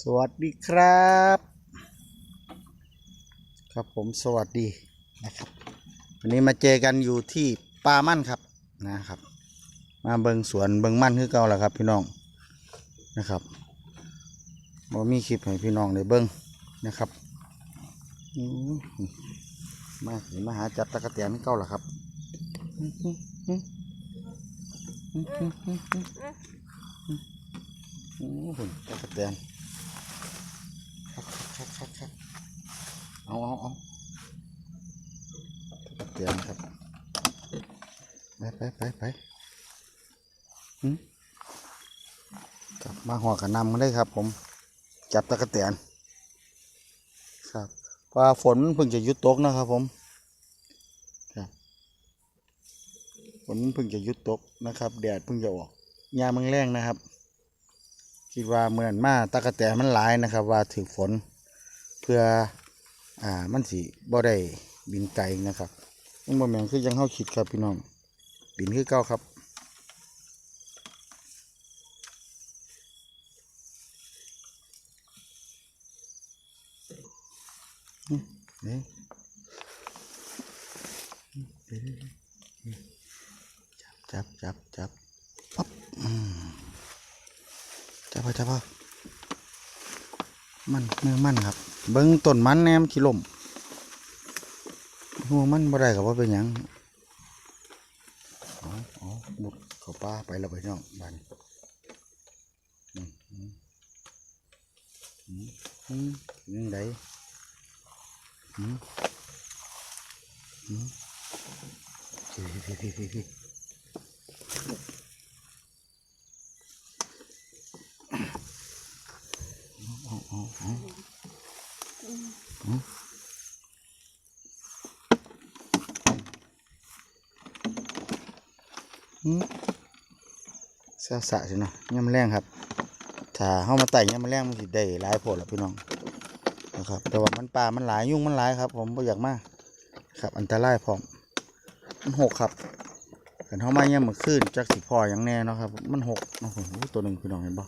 สวัสดีครับ ครับผมสวัสดีนะครับ วันนี้มาเจอกันอยู่ที่ป่ามั่นครับนะครับ มาเบิงสวนเบิงมั่นคือเก่าแหละครับ พี่น้องนะครับบ่มีคลิปให้พี่น้องได้เบิงนะครับมาเห็นมาหาจับตะกะแตนคือเก่าแหละครับอื้อหือหืออื้อหือหือหือโอ้โหตะกะแตน ครับครับครับครับ เอาเอาเอาเตรียมครับ ไปไปไปไปกลับมาหัวกันนำกันได้ครับ ผม จับตะกะเตียนครับเพราะว่าฝนเพิ่งจะยุดตกนะครับ ผมครับฝนเพิ่งจะยุดตกนะครับ แดดเพิ่งจะออกยามมันแรงนะครับ คิดว่าเหมือนมาตะกะแตมันหลายนะครับ ว่าถือฝนเพื่ออ่ามันสิบ่ได้บินไกลนะครับมันบ่แม่นคือยังเฮาคิดครับพี่น้องบินคือเก่าครับนี่จับจับจับจับ จับเอาจับเอมันเนื้อมันครับ เบิ้งต้นมันแนมขี้ลมหัวมันบ่ได้กับว่าเป็นหยังอ๋ออ๋อบุดเข้าป่าไปแล้วไปน้องบ้านอืมอืมอืมอืมยังไงอืมอืมพี่พี่พี่พี่พี่อ๋ออ๋ออ๋อ อืมเสียสะสิเนาะย่ำแรงครับ ถ้าเข้ามาไต่ย่ำแรงมันสิได้หลายโพดละพี่น้องนะครับ แต่ว่ามันป่ามันหลายยุ่งมันหลายครับ ผมไม่อยากมากครับ อันตรายพร้อมมันหกครับกันเข้ามาย่ำมือขึ้นจักสิพออย่างแน่เนาะครับ มันหกโอ้โหตัวหนึ่งพี่น้องเห็นบ่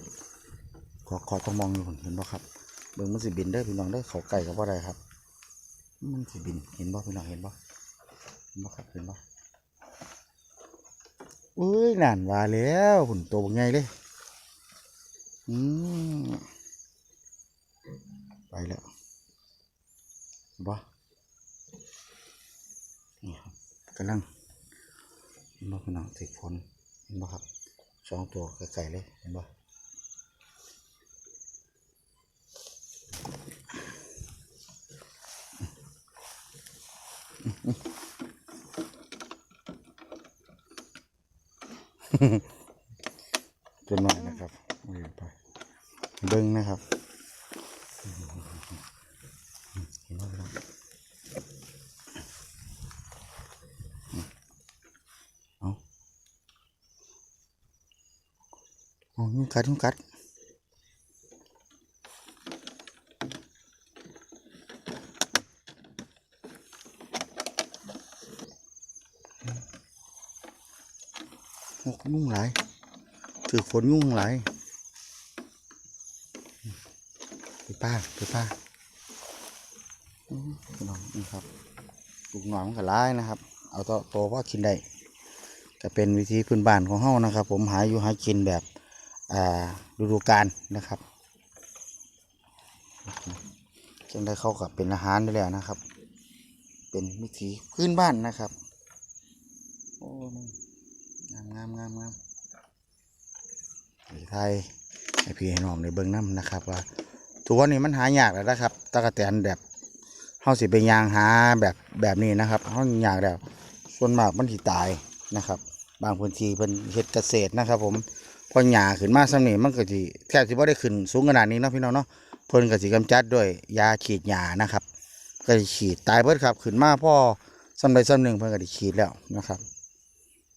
ขอขอต้องมองอยู่เห็นบ่ครับ เบิ่งมันสิบินได้พี่น้องได้เขาไก่กับว่าไรครับ มันสิบินเห็นบ่พี่น้องเห็นบ่เห็นบ่ครับเห็นบ่อุ้ยนั่นว่าแล้วหุ่นโตบักไงเลยอืมไปแล้วบ่นี่ครับกำลังเห็นบ่พี่น้องติดฝนเห็นบ่ครับสองตัวไกลๆเลยเห็นบ่ ตัวน้อยนะครับเอาไปเบิ้งนะครับเองเอาเอายุงกัดยุงกัด ยุ่งหลายถือฝนยุ่งหลายไปป้าไปป้าอื้อพี่น้องนี่ครับลูกหนอนมันก็ร้ายนะครับ เอาตัวโตว่ากินได้ก็เป็นวิธีพื้นบ้านของเฮานะครับ ผมหาอยู่หากินแบบอ่าฤดูกาลนะครับจึงได้เข้ากับเป็นอาหารได้แล้วนะครับ เป็นวิธีพื้นบ้านนะครับโอ้งามงามงามามไทยให้พี่ให้น้องในเบิ้องน้ำนะครับว่าทุกวันนี้มันหายากแล้วนะครับตะกะแตนแบบเฮาสิไปยางหาแบบแบบนี้นะครับเฮายากแล้ว ส่วนมากมันสิตายนะครับ บางพื้นที่เพิ่นเฮ็ดเกษตรนะครับ ผมพอหญ้าขึ้นมาซ้ำนี่มันก็สิแทบสิบ่ได้ขึ้นสูงขนาดนี้เนาะพี่น้องเนาะเพิ่นก็สิกำจัดด้วยยาฉีดหญ้านะครับ ก็สิฉีดตายเบิดครับ ขึ้นมาพ่อซ้ำใดซ้ำหนึ่งเพิ่นก็ได้ฉีดแล้วนะครับ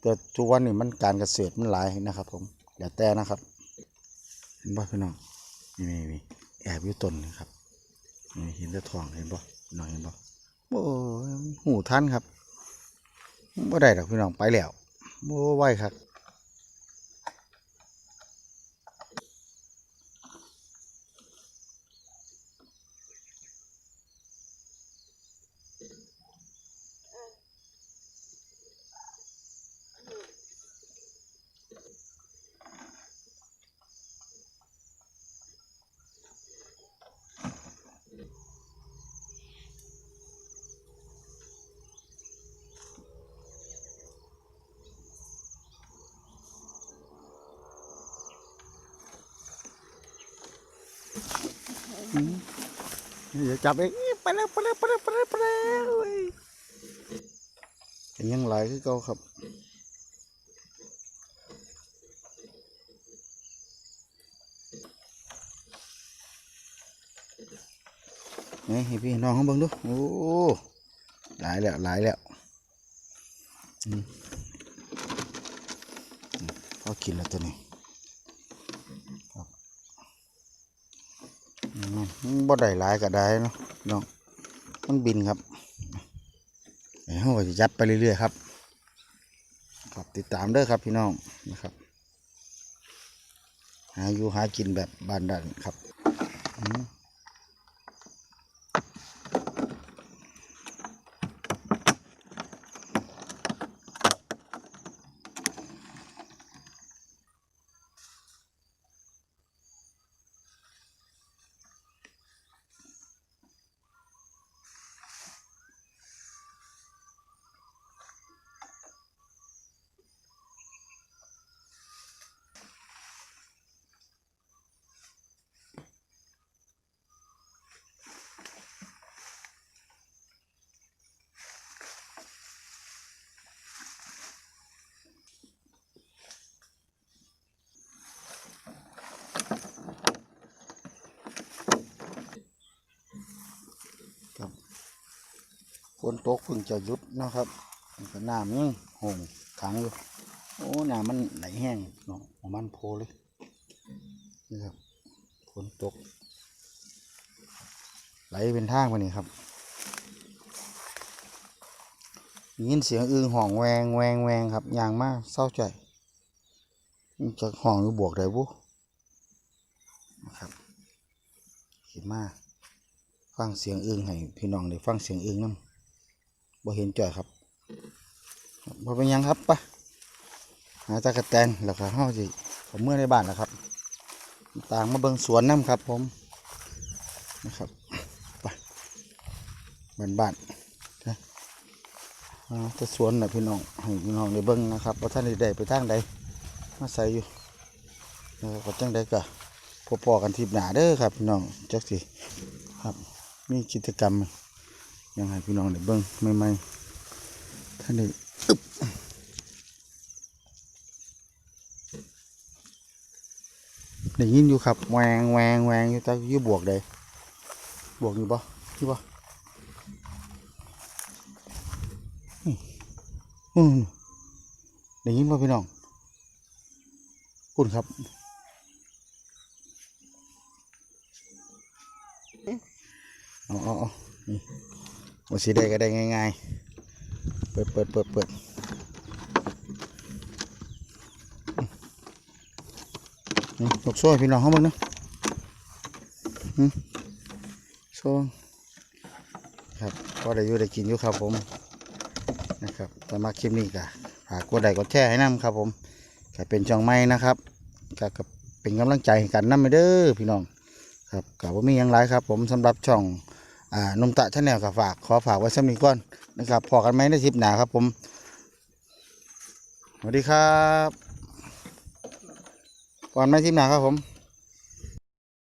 แต่ทุกวันนี้มันการเกษตรมันหลายนะครับ ผมแล้วแต่นะครับเห็นบ่พี่น้องนี่นี่แอบอยู่ต้นนี่ครับนี่เห็นต่ทองเห็นบ่พี่น้องเห็นบ่โอ้หูท่านครับบ่ได้ดอกพี่น้องไปแล้วโอ้ไหวครับ เดี๋ยวจับเองไปแล้วไปแล้วไปแล้วไปแล้วไปแล้วเว้ยยังไหลคือเก่าครับนี่ให้พี่น้องเขาเบิ่งดูโอ้หลายแล้วหลายแล้วอืมอืมพอกินแล้วตัวนี้ครับอืมมัน บ่ได้หลายก็ได้เนาะน้องมันบินครับไอ้เขาก็จะยัดไปเรื่อยๆครับครับติดตามเด้อครับพี่น้องนะครับหาอยู่หากินแบบบานดันครับอืมครับ ฝนตกเพิ่งจะหยุดนะครับนก็น้ำยังหงขังอยู่โอ้น้ำมันไหลแห้งเนาะมันโพเลยนี่ครับฝนตก ไหลเป็นทางไปนี่ครับยินเสียงอึงห่องแวงแวงแวงครับยางมากเศร้าใจจะห่องหรือบวกได้บุนะครับขีดมากฟังเสียงอึงให้พี่น้องได้ฟังเสียงอึงนั่ บ่เห็นจ่อยครับบ่เป็นยังครับปะหาตากระแตนแล้วก็เฮาสิผมเมื่อในบ้านแล้วครับ ต่างมาเบิ่งสวนน้ำครับ ผมนะครับไปบ้านบ้านๆนะอ่าแต่สวนน่ะพี่น้องให้พี่น้องได้เบิ่งนะครับว่าท่านได้ไปทางใดมาใส่อยู่นะครับก็จังใดก็พอๆกันทีหนาเด้อครับพี่น้องจักสิครับมีกิจกรรม ยังให้พี่น้องได้เบิ่งใหม่ๆท่านได้อึบได้ยินอยู่ครับแหวงแหวงแหวงอยู่แต่อยู่บวกใดบวกอยู่ปะที่ปะอืมได้ยินปะพี่น้องคุณครับเอาเอาเอานี่ วันสีได้ก็ได้ง่ายๆ เปิดเปิดเปิดเปิดนี่ตกโซ่พี่น้องเขาบ้างนะโซ่ครับก็ได้อยู่ได้กินอยู่ครับผมนะครับแต่มาคลิปนี้ก็ฝากกดไลค์กดแชร์ให้นำครับผมก็เป็นช่องใหม่นะครับก็เป็นกำลังใจให้กันนำไปเด้อพี่น้องครับกับว่ามีหยังไรครับผมสำหรับช่อง อ่านมตะชาแนลกับฝากขอฝากไว้สักนิดก่อนนะครับพอกันไหมในทริปหนาครับผมสวัสดีครับก่อนไหมทริปหนาครับผม